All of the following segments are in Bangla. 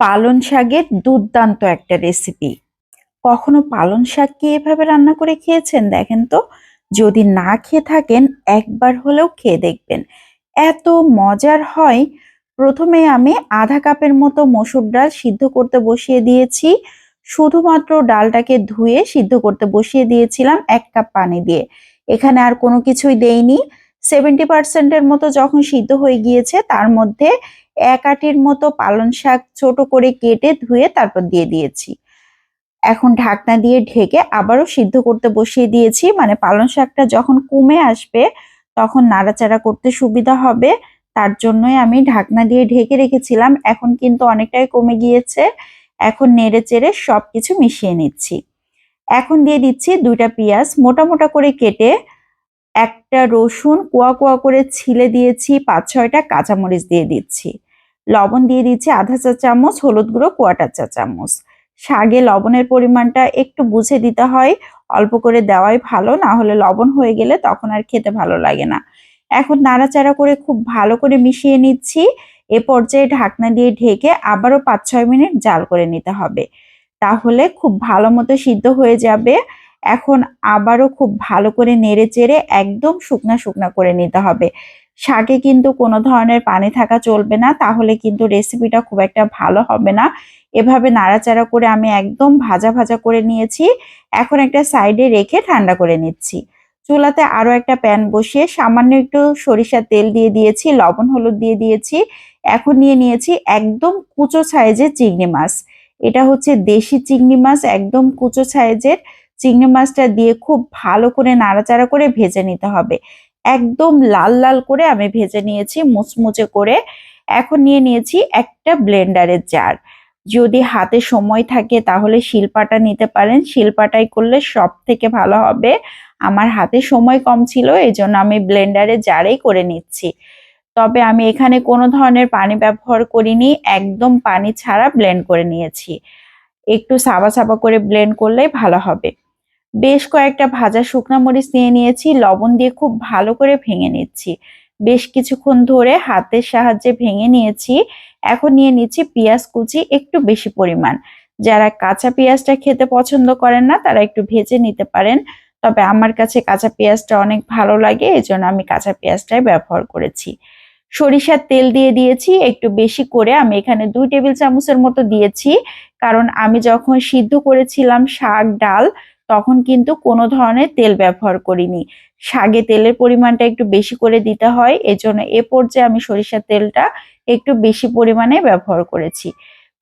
পালন শাকের দুর্দান্ত একটা রেসিপি কখনো পালন শাক কি এভাবে রান্না করে খেয়েছেন দেখেন তো? যদি না খেয়ে থাকেন, একবার হলেও খেয়ে দেখবেন। এত মজার হয়। প্রথমে আমি আধা কাপের মতো মসুর ডাল সিদ্ধ করতে বসিয়ে দিয়েছি। শুধুমাত্র ডালটাকে ধুয়ে সিদ্ধ করতে বসিয়ে দিয়েছিলাম এক কাপ পানি দিয়ে। এখানে আর কোনো কিছুই দেইনি। সেভেন্টি পার্সেন্টের মতো যখন সিদ্ধ হয়ে গিয়েছে, তার মধ্যে এক আটির মতো পালং শাক ছোট করে কেটে ধুয়ে তারপর দিয়ে দিয়েছি। এখন ঢাকনা দিয়ে ঢেকে আবারও সিদ্ধ করতে বসিয়ে দিয়েছি। মানে পালং শাকটা যখন কমে আসবে, তখন নাড়াচাড়া করতে সুবিধা হবে। তার জন্যই আমি ঢাকনা দিয়ে ঢেকে রেখেছিলাম। এখন কিন্তু অনেকটাই কমে গিয়েছে। এখন নেড়ে চেড়ে সব কিছু মিশিয়ে নিচ্ছি। এখন দিয়ে দিচ্ছি দুইটা পেঁয়াজ। মোটা মোটা করে কেটে একটা রসুন কোয়া কুয়া করে ছিলে দিয়েছি। পাঁচ ছয়টা কাঁচামরিচ দিয়ে দিচ্ছি। লবণ দিয়ে দিচ্ছি আধা চা চামচ, হলুদ গুঁড়ো কোয়াটার চা চামচ। শাগে লবণের পরিমাণটা একটু বুঝে দিতে হয়, অল্প করে দেওয়াই ভালো, না হলে লবণ হয়ে গেলে তখন আর খেতে ভালো লাগে না। এখন নাড়াচাড়া করে খুব ভালো করে মিশিয়ে নিচ্ছি। এ পর্যায়ে ঢাকনা দিয়ে ঢেকে আবারও পাঁচ ছয় মিনিট জাল করে নিতে হবে। তাহলে খুব ভালো মতো সিদ্ধ হয়ে যাবে। এখন আবারও খুব ভালো করে নেড়ে চেড়ে একদম শুকনা শুকনা করে নিতে হবে। শাকে কিন্তু কোনো ধরনের পানি থাকা চলবে না, তাহলে কিন্তু রেসিপিটা খুব একটা ভালো হবে না। এভাবে নাড়াচাড়া করে আমি একদম ভাজা ভাজা করে নিয়েছি। এখন একটা সাইডে রেখে ঠান্ডা করে নিচ্ছি। চুলাতে আরও একটা প্যান বসিয়ে সামান্য একটু সরিষার তেল দিয়ে দিয়েছি, লবণ, হলুদ দিয়ে দিয়েছি। এখন নিয়ে নিয়েছি একদম কুচো সাইজের চিংড়ি মাছ। এটা হচ্ছে দেশি চিংড়ি মাছ, একদম কুচো সাইজের। চিংড়ি মাছটা দিয়ে খুব ভালো করে নাড়াচাড়া করে ভেজে নিতে হবে। একদম লাল লাল করে আমি ভেজে নিয়েছি, মুচমুচে করে। এখন নিয়ে নিয়েছি একটা ব্লেন্ডারের জার। যদি হাতে সময় থাকে তাহলে শিলপাটা নিতে পারেন। শিলপাটাই করলে সব থেকে ভালো হবে। আমার হাতে সময় কম ছিল এই জন্য আমি ব্লেন্ডারে জারেই করে নিচ্ছি। তবে আমি এখানে কোনো ধরনের পানি ব্যবহার করিনি, একদম পানি ছাড়া ব্লেন্ড করে নিয়েছি। একটু সাবা সাবা করে ব্লেন্ড করলেই ভালো হবে। বেশ কয়েকটা ভাজা শুকনা মরিচ নিয়ে নিয়েছি, লবণ দিয়ে খুব ভালো করে ভেঙে নিচ্ছি। বেশ কিছুক্ষণ ধরে হাতের সাহায্যে ভেঙে নিয়েছি। এখন নিয়ে নিচ্ছি পেঁয়াজ কুচি একটু বেশি পরিমাণ। যারা কাঁচা পেঁয়াজটা খেতে পছন্দ করেন না, তারা একটু ভেজে নিতে পারেন। তবে আমার কাছে কাঁচা পেঁয়াজটা অনেক ভালো লাগে এই জন্য আমি কাঁচা পেঁয়াজটাই ব্যবহার করেছি। সরিষার তেল দিয়ে দিয়েছি, একটু বেশি করে আমি এখানে দুই টেবিল চামচের মতো দিয়েছি। কারণ আমি যখন সিদ্ধ করেছিলাম শাক, ডাল তখন কিন্তু কোনো ধরনের তেল ব্যবহার করিনি। শাগে তেলের পরিমাণটা একটু বেশি করে দিতে হয়, এজন্য এ পর্যায়ে আমি সরিষার তেলটা একটু বেশি পরিমাণে ব্যবহার করেছি।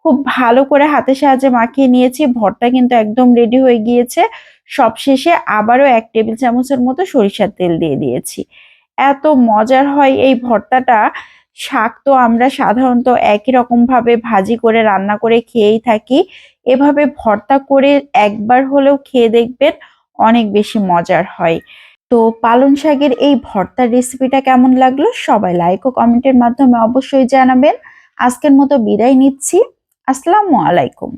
খুব ভালো করে হাতের সাহায্যে মাখিয়ে নিয়েছি, ভর্তা কিন্তু একদম রেডি হয়ে গিয়েছে। সবশেষে আবারও এক টেবিল চামচের মতো সরিষার তেল দিয়ে দিয়েছি। এত মজার হয় এই ভর্তাটা শাক তো আমরা সাধারণত একই রকম ভাবে ভাজি করে, রান্না করে খেয়েই থাকি। এভাবে ভর্তা করে একবার হলেও খেয়ে দেখবেন অনেক বেশি মজার হয়। তো পালং শাকের এই ভর্তার রেসিপিটা কেমন লাগল? সবাই লাইক ও কমেন্টের মাধ্যমে অবশ্যই জানাবেন। আজকের মতো বিদায় নিচ্ছি। আসসালামু আলাইকুম।